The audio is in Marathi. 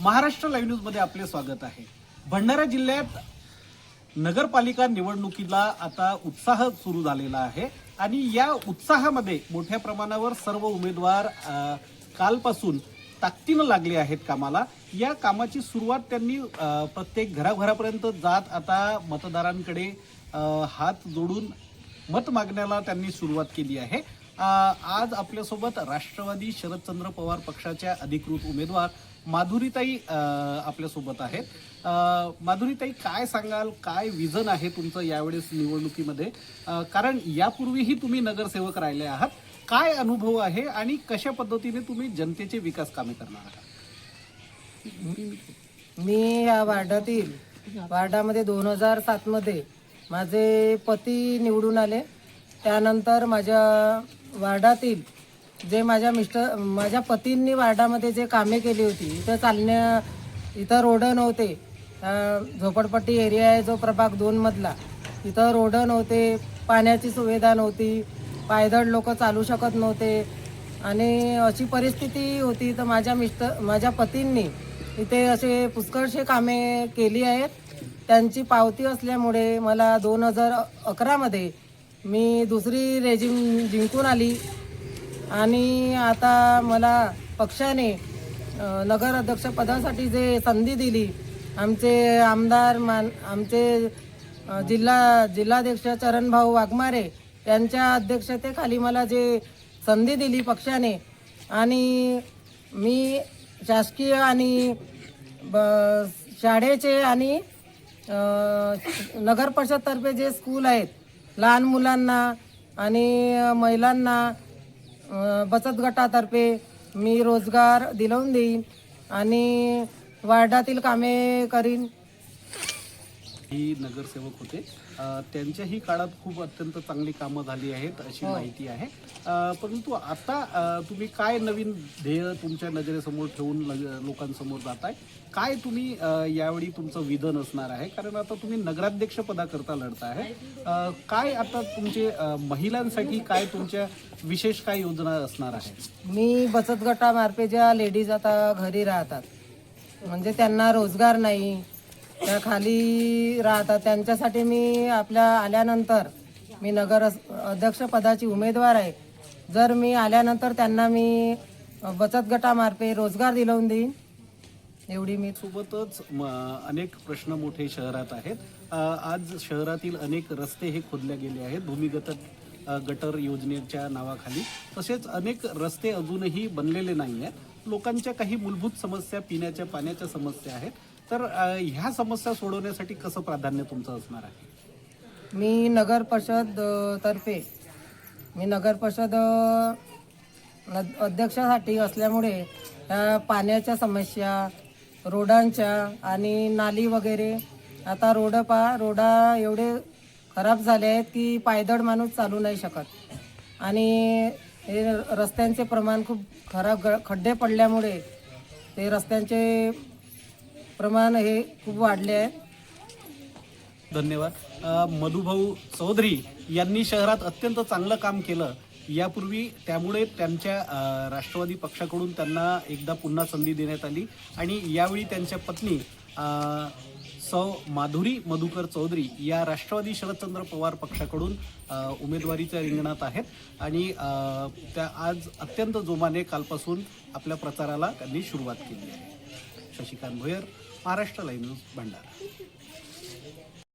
महाराष्ट्र लाईव्ह न्यूजमध्ये आपले स्वागत आहे. भंडारा जिल्ह्यात नगरपालिका निवडणुकीला आता उत्साह सुरू झालेला आहे. आणि या उत्साहामध्ये मोठ्या प्रमाणावर सर्व उमेदवार अ, कालपासून ताकदीनं लागले आहेत कामाला. या कामाची सुरुवात त्यांनी अ, प्रत्येक घराघरापर्यंत जात आता मतदारांकडे अ, हात जोडून मत मागण्याला त्यांनी सुरुवात केली आहे. आज आपल्यासोबत राष्ट्रवादी शरदचंद्र पवार पक्षाच्या अधिकृत उमेदवार माधुरीताई आपल्यासोबत आहेत. माधुरीताई काय सांगाल? काय विजन आहे तुमचं यावेळेस निवडणुकीमध्ये? कारण यापूर्वीही तुम्ही नगरसेवक राहिले आहात. काय अनुभव आहे आणि कशा पद्धतीने तुम्ही जनतेचे विकास कामे करणार आहात? मी या वार्डातील वार्डामध्ये दोन हजार सातमध्ये माझे पती निवडून आले. त्यानंतर माझ्या वार्डातील जे माझ्या मिस्टर माझ्या पतींनी वार्डामध्ये जे कामे केली होती इथं चालण्या इथं रोडं नव्हते. झोपडपट्टी एरिया आहे जो प्रभाग दोनमधला इथं रोडं नव्हते पाण्याची सुविधा नव्हती पायदळ लोक चालू शकत नव्हते. आणि अशी परिस्थिती होती तर माझ्या मिस्टर माझ्या पतींनी इथे असे पुष्कळशे कामे केली आहेत. त्यांची पावती असल्यामुळे मला दोन हजार अकरामध्ये मी दुसरी रेजिम जिंकून आली. आणि आता मला पक्षाने अ, नगर अध्यक्षपदासाठी जे संधी दिली आमचे आमदार मान आमचे जिल्हा जिल्हाध्यक्ष चरणभाऊ वाघमारे यांच्या अध्यक्षतेखाली मला जे संधी दिली पक्षाने आणि मी शासकीय आणि ब- शाळेचे आणि नगर परिषदतर्फे जे स्कूल आहेत लहान मुलांना आणि महिलांना बचत गटातर्फे मी रोजगार दिलवून देईन आणि वार्डातील कामे करीन. ही नगरसेवक होते. त्यांच्याही काळात खूप अत्यंत चांगली कामं झाली आहेत अशी माहिती आहे. परंतु आता तुम्ही काय नवीन ध्येय तुमच्या नजरेसमोर ठेवून लोकांसमोर जाताय? काय तुम्ही यावेळी तुमचं विधन असणार आहे? कारण आता तुम्ही नगराध्यक्ष पदाकरता लढता आहे काय आता तुमचे महिलांसाठी काय तुमच्या विशेष काय योजना असणार आहे? मी बचत गटामार्फे ज्या लेडीज आता घरी राहतात म्हणजे त्यांना रोजगार नाही त्या खाली राहतात. त्यांच्यासाठी मी आपल्या आल्यानंतर मी नगर अध्यक्षपदाची उमेदवार आहे. जर मी आल्यानंतर त्यांना मी बचत गटामार्फे रोजगार दिलवून देईन. एवढी मी सोबतच म, अनेक प्रश्न मोठे शहरात आहेत. आज शहरातील अनेक रस्ते हे खोदले गेले आहेत. भूमिगत गटर योजनेच्या नावाखाली. तसेच अनेक रस्ते अजूनही बनलेले नाही आहेत लोकांच्या काही मूलभूत समस्या पिण्याच्या पाण्याच्या समस्या आहेत. तर ह्या समस्या सोडवण्यासाठी कसं प्राधान्य तुमचं असणार आहे? मी नगर परिषद तर्फे मी नगर परिषद अध्यक्षासाठी असल्यामुळे पाण्याच्या समस्या रोडांच्या आणि नाली वगैरे आता रोड पा रोडा एवढे खराब झाले आहेत की पायदळ माणूस चालू नाही शकत. आणि हे रस्त्यांचे प्रमाण खूप खराब ग- खड्डे पडल्यामुळे ते रस्त्यांचे प्रमाण हे खूप वाढले आहे. धन्यवाद. अ, मधुभाऊ चौधरी यांनी शहरात अत्यंत चांगलं काम केलं. यापूर्वी त्यामुळे त्यांच्या अ, राष्ट्रवादी पक्षाकडून त्यांना एकदा पुन्हा संधी देण्यात आली आणि यावेळी त्यांच्या पत्नी अ, सौ माधुरी मधुकर चौधरी या राष्ट्रवादी शरदचंद्र पवार पक्षाकडून अ, उमेदवारीच्या रिंगणात आहेत. आणि अ, त्या आज अत्यंत जोमाने कालपासून आपल्या प्रचाराला त्यांनी सुरुवात केली आहे. Shashikant Bhoyar Maharashtra live news Bhandara